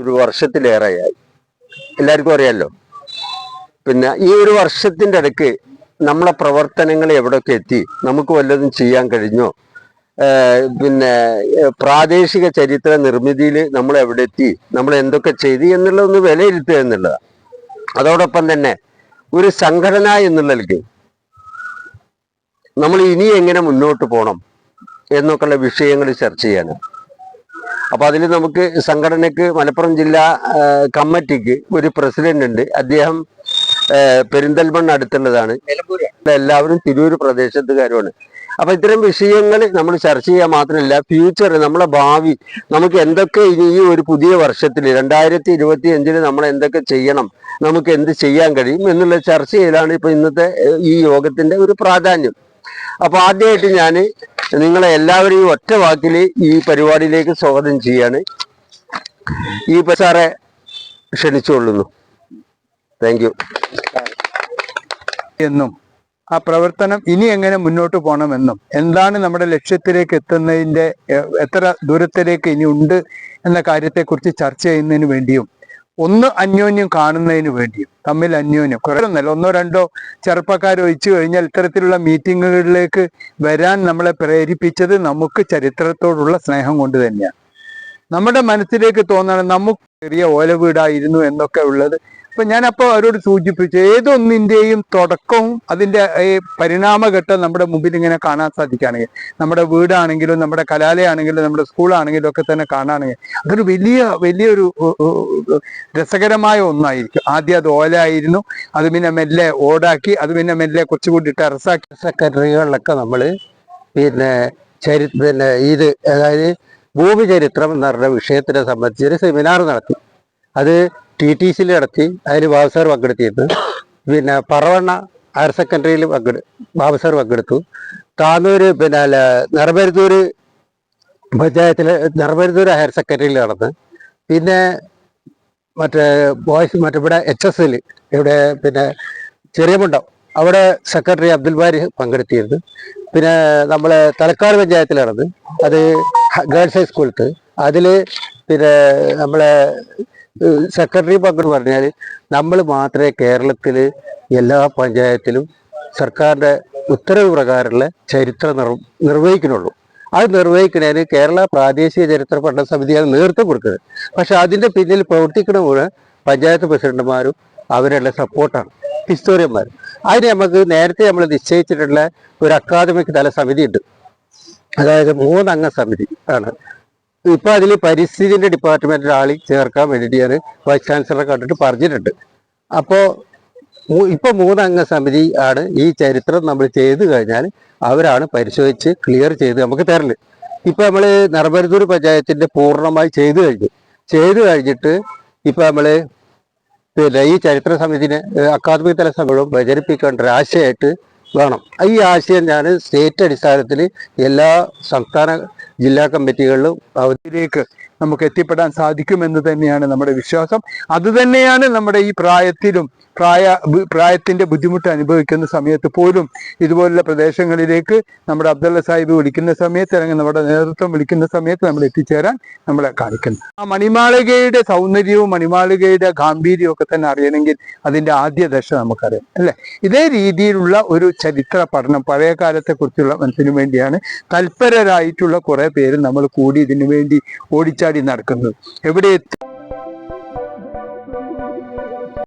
ഒരു വർഷത്തിലേറെയായി. എല്ലാവർക്കും അറിയാലോ? പിന്നെ ഈ ഒരു വർഷത്തിന്റെ ഇടയ്ക്ക് നമ്മളെ പ്രവർത്തനങ്ങൾ എവിടെയൊക്കെ എത്തി? നമുക്ക് വല്ലതും ചെയ്യാൻ കഴിഞ്ഞോ? പിന്നെ പ്രാദേശിക ചരിത്ര നിർമ്മിതിയിൽ നമ്മൾ എവിടെ എത്തി? നമ്മൾ എന്തൊക്കെ ചെയ്തു എന്നുള്ളതൊന്ന് വിലയിരുത്തുക എന്നുള്ളതാണ് അതോടൊപ്പം തന്നെ ഒരു സംഘടന എന്നുള്ളതിൽ നമ്മൾ ഇനി എങ്ങനെ മുന്നോട്ട് പോകണം എന്നൊക്കെയുള്ള വിഷയങ്ങൾ ചർച്ച ചെയ്യാനാണ്. അപ്പൊ അതിൽ നമുക്ക് സംഘടനയ്ക്ക് മലപ്പുറം ജില്ലാ കമ്മിറ്റിക്ക് ഒരു പ്രസിഡന്റ് ഉണ്ട്. അദ്ദേഹം പെരിന്തൽമണ്ണ അടുത്തുള്ളതാണ്. എല്ലാവരും തിരൂർ പ്രദേശത്തുകാരുമാണ്. അപ്പൊ ഇത്തരം വിഷയങ്ങൾ നമ്മൾ ചർച്ച ചെയ്യാൻ മാത്രമല്ല ഫ്യൂച്ചർ നമ്മളെ ഭാവി നമുക്ക് എന്തൊക്കെ ഇനി ഈ ഒരു പുതിയ വർഷത്തിൽ രണ്ടായിരത്തി ഇരുപത്തി അഞ്ചിൽ നമ്മൾ എന്തൊക്കെ ചെയ്യണം നമുക്ക് എന്ത് ചെയ്യാൻ കഴിയും എന്നുള്ള ചർച്ച ചർച്ചയിലാണ് ഇപ്പൊ ഇന്നത്തെ ഈ യോഗത്തിന്റെ ഒരു പ്രാധാന്യം. അപ്പൊ ആദ്യമായിട്ട് ഞാൻ നിങ്ങളെ എല്ലാവരെയും ഒറ്റ വാക്കിൽ ഈ പരിപാടിയിലേക്ക് സ്വാഗതം ചെയ്യാണ്. ഈ സാറെ ക്ഷണിച്ചുകൊള്ളുന്നു. താങ്ക് യു എന്നും ആ പ്രവർത്തനം ഇനി എങ്ങനെ മുന്നോട്ട് പോകണമെന്നും എന്താണ് നമ്മുടെ ലക്ഷ്യത്തിലേക്ക് എത്തുന്നതിന്റെ എത്ര ദൂരത്തിലേക്ക് ഇനി ഉണ്ട് എന്ന കാര്യത്തെക്കുറിച്ച് ചർച്ച ചെയ്യുന്നതിന് വേണ്ടിയും ഒന്ന് അന്യോന്യം കാണുന്നതിന് വേണ്ടിയും തമ്മിൽ അന്യോന്യം. കുറെ ഒന്നല്ല ഒന്നോ രണ്ടോ ചെറുപ്പക്കാർ ഒഴിച്ചു കഴിഞ്ഞാൽ ഇത്തരത്തിലുള്ള മീറ്റിങ്ങുകളിലേക്ക് വരാൻ നമ്മളെ പ്രേരിപ്പിച്ചത് നമുക്ക് ചരിത്രത്തോടുള്ള സ്നേഹം കൊണ്ട് തന്നെയാണ്. നമ്മുടെ മനസ്സിലേക്ക് തോന്നണം നമുക്ക് ചെറിയ ഓല വീടായിരുന്നു എന്നൊക്കെ ഉള്ളത്. അപ്പൊ ഞാൻ അപ്പോൾ അവരോട് സൂചിപ്പിച്ചു ഏതൊന്നിന്റെയും തുടക്കവും അതിന്റെ ഈ പരിണാമഘട്ടം നമ്മുടെ മുമ്പിൽ ഇങ്ങനെ കാണാൻ സാധിക്കുകയാണെങ്കിൽ നമ്മുടെ വീടാണെങ്കിലും നമ്മുടെ കലാലയാണെങ്കിലും നമ്മുടെ സ്കൂളാണെങ്കിലും ഒക്കെ തന്നെ കാണുകയാണെങ്കിൽ അതൊരു വലിയ വലിയൊരു രസകരമായ ഒന്നായിരിക്കും. ആദ്യം അത് ഓലായിരുന്നു അത് പിന്നെ മെല്ലെ ഓടാക്കി അത് പിന്നെ മെല്ലെ കുറച്ചുകൂടി ടെറസാക്കി സെക്രട്ടറികളിലൊക്കെ നമ്മൾ പിന്നെ ചരി പിന്നെ ഇത് അതായത് ഭൂമി ചരിത്രം എന്ന് പറഞ്ഞ വിഷയത്തിനെ സംബന്ധിച്ചൊരു സെമിനാർ നടത്തി. അത് ടി ടി സിയിൽ നടത്തി അതിൽ ബാബു സാർ പങ്കെടുത്തിരുന്നു. പിന്നെ പറവണ്ണ ഹയർ സെക്കൻഡറിയിൽ പങ്കെടു ബാബു സാർ പങ്കെടുത്തു. താന്നൂര് പിന്നെ അല്ല നിറമരുത്തൂര് പഞ്ചായത്തിലെ നിറമരുത്തൂര് ഹയർ സെക്കൻഡറിയിൽ നടന്ന്. പിന്നെ മറ്റേ ബോയ്സ് മറ്റേ ഇവിടെ എച്ച് എസ് എൽ ഇവിടെ പിന്നെ ചെറിയമുണ്ടം. അവിടെ സെക്രട്ടറി അബ്ദുൽ ബാരി പങ്കെടുത്തിരുന്നു. പിന്നെ നമ്മൾ തലക്കാട് പഞ്ചായത്തിൽ നടന്ന്. അത് ഹ- ഗേൾസ് ഹൈസ്കൂളത്ത് അതിൽ പിന്നെ നമ്മളെ സെക്രട്ടറി പങ്കെന്ന് പറഞ്ഞാൽ നമ്മൾ മാത്രമേ കേരളത്തിൽ എല്ലാ പഞ്ചായത്തിലും സർക്കാരിന്റെ ഉത്തരവ് പ്രകാരമുള്ള ചരിത്രം നിർ നിർവഹിക്കുന്നുള്ളൂ. അത് നിർവഹിക്കുന്നതിന് കേരള പ്രാദേശിക ചരിത്ര പഠന സമിതിയാണ് നേതൃത്വം കൊടുക്കുന്നത്. പക്ഷെ അതിന്റെ പിന്നിൽ പ്രവർത്തിക്കുന്ന മുഴുവൻ പഞ്ചായത്ത് പ്രസിഡന്റുമാരും അവരുടെ സപ്പോർട്ടാണ് ഹിസ്റ്റോറിയന്മാർ അതിന് നമുക്ക് നേരത്തെ നമ്മൾ നിശ്ചയിച്ചിട്ടുള്ള ഒരു അക്കാദമിക് തല സമിതി ഉണ്ട് അതായത് മൂന്നംഗ സമിതി ആണ്. ഇപ്പൊ അതിൽ പരിസ്ഥിതിന്റെ ഡിപ്പാർട്ട്മെന്റിൽ ആളി ചേർക്കാൻ വേണ്ടിയിട്ട് ഞാൻ വൈസ് ചാൻസലറെ കണ്ടിട്ട് പറഞ്ഞിട്ടുണ്ട്. അപ്പോ ഇപ്പൊ മൂന്നംഗ സമിതി ആണ് ഈ ചരിത്രം നമ്മൾ ചെയ്തു കഴിഞ്ഞാൽ അവരാണ് പരിശോധിച്ച് ക്ലിയർ ചെയ്ത് നമുക്ക് തരൽ. ഇപ്പൊ നമ്മൾ നർമ്മരത്തൂർ പഞ്ചായത്തിന്റെ പൂർണമായി ചെയ്തു കഴിഞ്ഞു. ചെയ്തു കഴിഞ്ഞിട്ട് ഇപ്പൊ നമ്മൾ പിന്നെ ഈ ചരിത്ര സമിതിനെ അക്കാദമി തല സമിതിയോടും പ്രചരിപ്പിക്കേണ്ട ഒരു ആശയമായിട്ട് വേണം. ഈ ആശയം ഞാൻ സ്റ്റേറ്റ് അടിസ്ഥാനത്തിൽ എല്ലാ സംസ്ഥാന ജില്ലാ കമ്മിറ്റികളിലും അവധിയിലേക്ക് നമുക്ക് എത്തിപ്പെടാൻ സാധിക്കുമെന്ന് തന്നെയാണ് നമ്മുടെ വിശ്വാസം. അതുതന്നെയാണ് നമ്മുടെ ഈ പ്രായത്തിലും പ്രായ പ്രായത്തിന്റെ ബുദ്ധിമുട്ട് അനുഭവിക്കുന്ന സമയത്ത് പോലും ഇതുപോലുള്ള പ്രദേശങ്ങളിലേക്ക് നമ്മുടെ അബ്ദുള്ള സാഹിബ് വിളിക്കുന്ന സമയത്ത് അല്ലെങ്കിൽ നമ്മുടെ നേതൃത്വം വിളിക്കുന്ന സമയത്ത് നമ്മൾ എത്തിച്ചേരാൻ നമ്മളെ കാണിക്കുന്നു. ആ മണിമാളികയുടെ സൗന്ദര്യവും മണിമാളികയുടെ ഗാംഭീര്യവും ഒക്കെ തന്നെ അറിയണമെങ്കിൽ അതിന്റെ ആദ്യ ദശ നമുക്കറിയാം അല്ലേ? ഇതേ രീതിയിലുള്ള ഒരു ചരിത്ര പഠനം പഴയ കാലത്തെക്കുറിച്ചുള്ള മനസ്സിനു വേണ്ടിയാണ് തൽപരരായിട്ടുള്ള കുറേ പേര് നമ്മൾ കൂടി ഇതിനു വേണ്ടി ഓടിച്ചാടി നടക്കുന്നത്. എവിടെ എത്തി